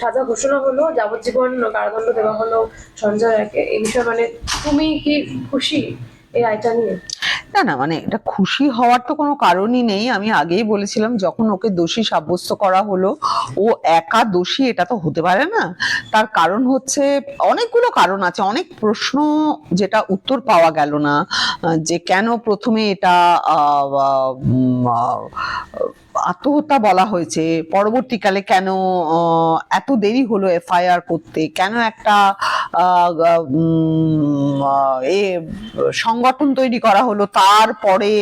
সাজা ঘোষণা হলো, যাবজ্জীবন কারাদণ্ড দেওয়া হলো, সঞ্জয় এই বিষয়ে মানে তুমি কি খুশি এই রায়টা নিয়ে? না না মানে এটা খুশি হওয়ার তো কোনো কারণই নেই। আমি আগেই বলেছিলাম, যখন ওকে দোষী সাব্যস্ত করা হলো, ও একা দোষী, এটা তো হতে পারে না। তার কারণ হচ্ছে, অনেকগুলো কারণ আছে। অনেক প্রশ্ন যেটা উত্তর পাওয়া গেল না যে কেন প্রথমে এটা আত্মহত্যা বলা হয়েছে। পরবর্তীকালে কেন এত দেরি হলো এফআইআর করতে? কেন একটা এ সংগঠন তৈরি করা হলো? তারপরে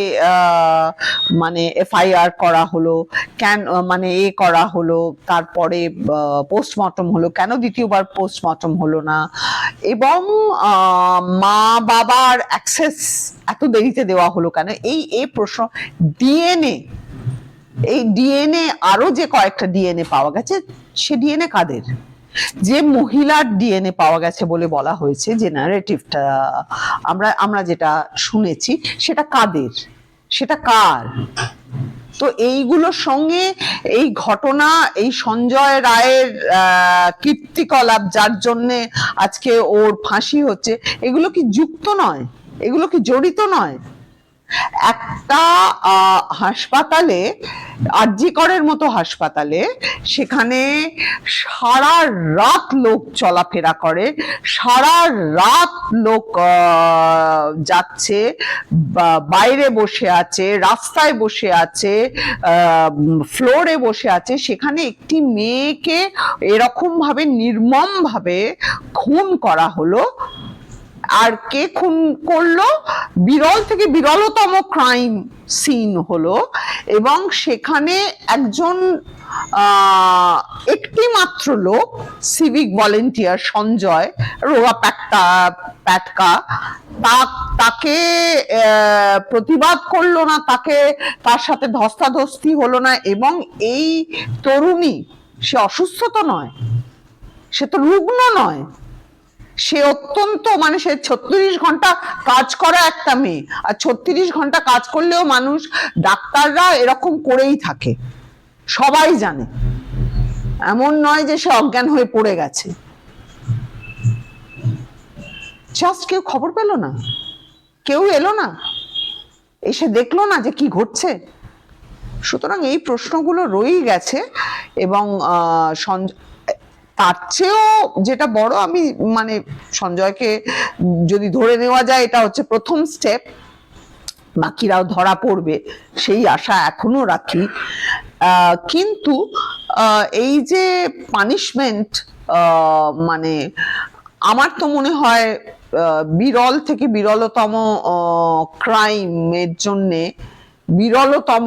মানে এফআইআর করা হলো। কেন মানে এ করা হলো? তারপরে পোস্টমর্টম হলো। কেন দ্বিতীয়বার পোস্টমর্টম হলো না? এবং মা বাবার অ্যাক্সেস এত দেরিতে দেওয়া হলো কেন? এই এই প্রশ্ন, ডিএনএ এই ডিএনএ আরও যে কয়েকটা ডিএনএ পাওয়া গেছে, সে ডিএনএ কাদের? যে মহিলার ডিএনএ পাওয়া গেছে বলে বলা হয়েছে, যে ন্যারেটিভটা আমরা আমরা যেটা শুনেছি, সেটা কাদের? সেটা কার? তো এইগুলোর সঙ্গে এই ঘটনা, এই সঞ্জয় রায়ের কীর্তিকলাপ, যার জন্যে আজকে ওর ফাঁসি হচ্ছে, এগুলো কি যুক্ত নয়? এগুলো কি জড়িত নয়? একটা হাসপাতালে, আরজিকরের মতো হাসপাতালে, সেখানে সারা রাত লোক চলাফেরা করে, সারা রাত লোক যাচ্ছে বাইরে বসে আছে, রাস্তায় বসে আছে ফ্লোরে বসে আছে, সেখানে একটি মেয়েকে এরকম ভাবে নির্মম ভাবে খুন করা হলো। আর কে খুন করল? বিরল থেকে বিরলতম ক্রাইম সিন হলো এবং সেখানে একজন একটি মাত্র লোক সিভিক ভলেন্টিয়ার সঞ্জয় রোগা প্যাটকা প্যাটকা তাকে প্রতিবাদ করল না, তাকে, তার সাথে ধস্তাধস্তি হলো না এবং এই তরুণী, সে অসুস্থ তো নয়, সে তো রুগ্ন নয়। সে অত্যন্ত মানে সে ছত্রিশ ঘণ্টা কাজ করা একটা মেয়ে। আর ছত্রিশ ঘণ্টা কাজ করলেও মানুষ ডাক্তাররা এরকম করেই থাকে। সবাই জানে। এমন নয় যে সে অজ্ঞান হয়ে পড়ে গেছে। জাস্ট কেউ খবর পেল না? কেউ এলো না? এসে দেখল না যে কি ঘটছে? সুতরাং এই প্রশ্নগুলো রয়েই গেছে এবং তার চেয়েও যেটা বড়, আমি মানে সঞ্জয়কে যদি ধরে নেওয়া যায়, এটা হচ্ছে প্রথম স্টেপ বাকিরাও ধরা পড়বে, সেই আশা এখনও রাখি। কিন্তু এই যে পানিশমেন্ট মানে আমার তো মনে হয় বিরল থেকে বিরলতম ক্রাইমের জন্যে বিরলতম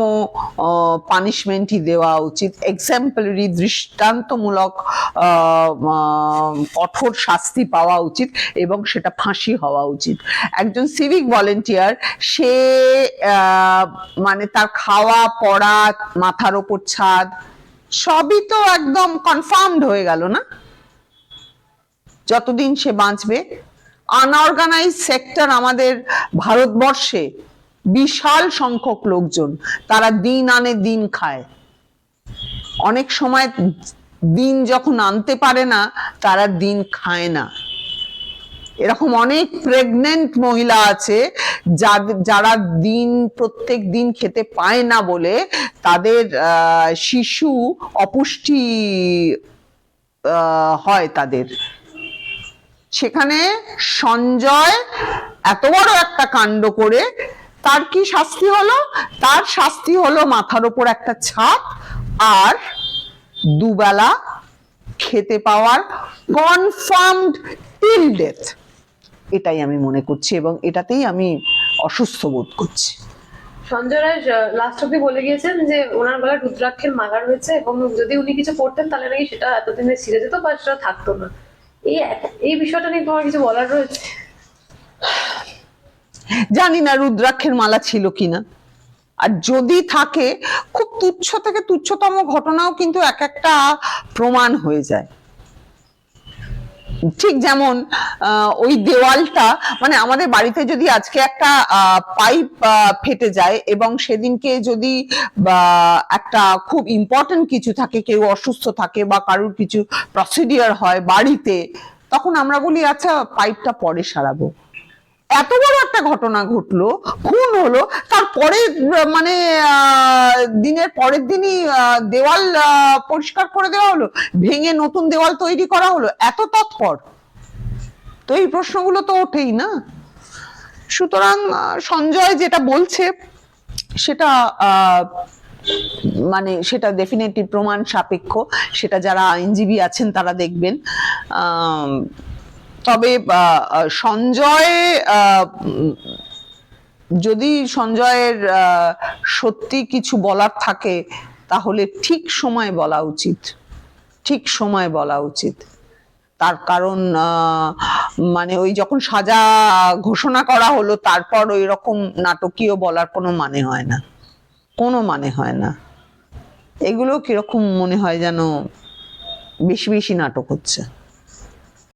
পানিশমেন্টই দেওয়া উচিত। এক্সাম্পলারি দৃষ্টান্তমূলক কঠোর শাস্তি পাওয়া উচিত এবং সেটা ফাঁসি হওয়া উচিত। একজন সিভিক ভলেন্টিয়ার সে মানে তার খাওয়া, পড়া, মাথার ওপর ছাদ, সবই তো একদম কনফার্মড হয়ে গেল না? যতদিন সে বাঁচবে আনঅর্গানাইজ সেক্টর আমাদের ভারতবর্ষে বিশাল সংখ্যক লোকজন, তারা দিন আনে দিন খায়। অনেক সময় দিন যখন আনতে পারে না, তারা দিন খায় না। এরকম অনেক প্রেগনেন্ট মহিলা আছে যারা দিন, প্রত্যেক দিন খেতে পায় না বলে তাদের শিশু অপুষ্টি হয় তাদের। সেখানে সঞ্জয় এত বড় একটা কাণ্ড করে তার কি শাস্তি হলো? তার শাস্তি হলো মাথার ওপর একটা ছাপ আর দুবেলা খেতে পাওয়ার কনফার্মড টিল ডেথ এটাই আমি মনে করছি এবং এটাতেই আমি অসুস্থ বোধ করছি। সঞ্জয় রায় লাস্ট অব্দি বলে গিয়েছেন যে ওনার গলায় রুদ্রাক্ষের মালা রয়েছে এবং যদি উনি কিছু করতেন তাহলে নাকি সেটা এতদিনে ছিঁড়ে যেত বা সেটা থাকতো না। এই এই বিষয়টা নিয়ে তোমার কিছু বলার রয়েছে? জানি না রুদ্রাক্ষের মালা ছিল কিনা। আর যদি থাকে, খুব তুচ্ছ থেকে তুচ্ছতম ঘটনাও কিন্তু এক একটা প্রমাণ হয়ে যায়। ঠিক যেমন ওই দেওয়ালটা মানে আমাদের বাড়িতে যদি আজকে একটা পাইপ ফেটে যায় এবং সেদিনকে যদি একটা খুব ইম্পর্টেন্ট কিছু থাকে, কেউ অসুস্থ থাকে বা কারোর কিছু প্রসিডিওর হয় বাড়িতে, তখন আমরা বলি আচ্ছা পাইপটা পরে সারাবো। এত বড় একটা ঘটনা ঘটলো খুন হলো তারপরে মানে আহ, দিনের পরের দিনই দেওয়াল আহ, পরিষ্কার করে দেওয়া হলো ভেঙে নতুন দেওয়াল তৈরি করা হলো এত তৎপর? তো এই প্রশ্নগুলো তো ওঠেই না? সুতরাং সঞ্জয় যেটা বলছে সেটা আহ, মানে সেটা ডেফিনেটলি প্রমাণ সাপেক্ষ সেটা যারা আইনজীবী আছেন তারা দেখবেন আম, তবে সঞ্জয় যদি সঞ্জয়ের সত্যি কিছু বলার থাকে, তাহলে ঠিক সময় বলা উচিত। ঠিক সময় বলা উচিত। তার কারণ মানে ওই যখন সাজা ঘোষণা করা হলো, তারপর ওই রকম নাটকীয় বলার কোনো মানে হয় না। কোনো মানে হয় না। এগুলো কীরকম মনে হয় যেন বেশি বেশি নাটক হচ্ছে।